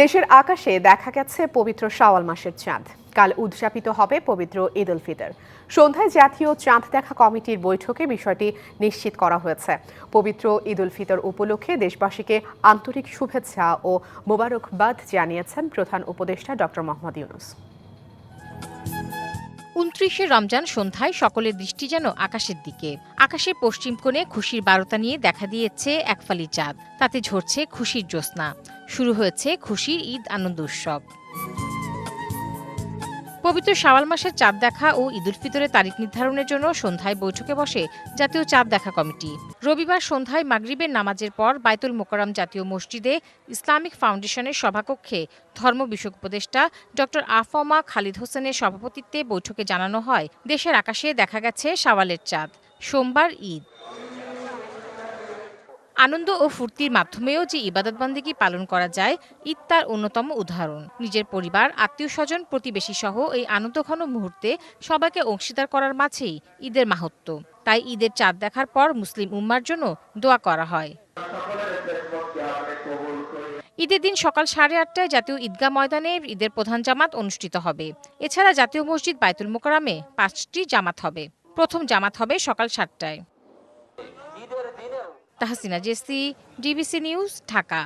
দেশের আকাশে দেখা গেছে পবিত্র শাওয়াল মাসের চাঁদ। কাল উদযাপিত হবে পবিত্র ঈদ উল ফিতর। সন্ধ্যায় জাতীয় চাঁদ দেখা কমিটির বৈঠকে বিষয়টি নিশ্চিত করা হয়েছে। পবিত্র ঈদ উল ফিতর উপলক্ষে দেশবাসীকে আন্তরিক শুভেচ্ছা ও মোবারকবাদ জানিয়েছেন প্রধান উপদেষ্টা ডক্টর মোহাম্মদ ইউনুস। উনত্রিশে রমজান সন্ধ্যায় সকলের দৃষ্টি যেন আকাশের দিকে। আকাশের পশ্চিম কোণে খুশির বারতা নিয়ে দেখা দিয়েছে একফালি চাঁদ। তাতে ঝরছে খুশির জ্যোৎস্না। শুরু হয়েছে খুশির ঈদ আনন্দ উৎসব। পবিত্র শাওয়াল মাসের চাঁদ দেখা ও ঈদুল ফিতরের তারিখ নির্ধারণের জন্য সন্ধ্যায় বৈঠকে বসে জাতীয় চাঁদ দেখা কমিটি। রবিবার সন্ধ্যায় মাগরিবের নামাজের পর বাইতুল মোকাররম জাতীয় মসজিদে ইসলামিক ফাউন্ডেশনের সভাকক্ষে ধর্ম বিষয়ক উপদেষ্টা ডক্টর আফমা খালিদ হোসেনের সভাপতিত্বে বৈঠকে জানানো হয়। দেশের আকাশে দেখা গেছে শাওয়ালের চাঁদ। সোমবার ঈদ। আনন্দ ও ফুর্তির মাধ্যমেও যে ইবাদতবন্দিগি পালন করা যায়, ঈদ তার অন্যতম উদাহরণ। নিজের পরিবার আত্মীয় স্বজন প্রতিবেশী সহ এই আনন্দঘন মুহূর্তে সবাইকে অংশীদার করার মাঝেই ঈদের মাহাত্ম্য তাই ঈদের চাঁদ দেখার পর মুসলিম উম্মার জন্য দোয়া করা হয়। ঈদের দিন সকাল সাড়ে আটটায় জাতীয় ঈদগাহ ময়দানে ঈদের প্রধান জামাত অনুষ্ঠিত হবে। এছাড়া জাতীয় মসজিদ বাইতুল মোকারামে পাঁচটি জামাত হবে। প্রথম জামাত হবে সকাল সাতটায়। Tahsina JC DBC news Dhaka.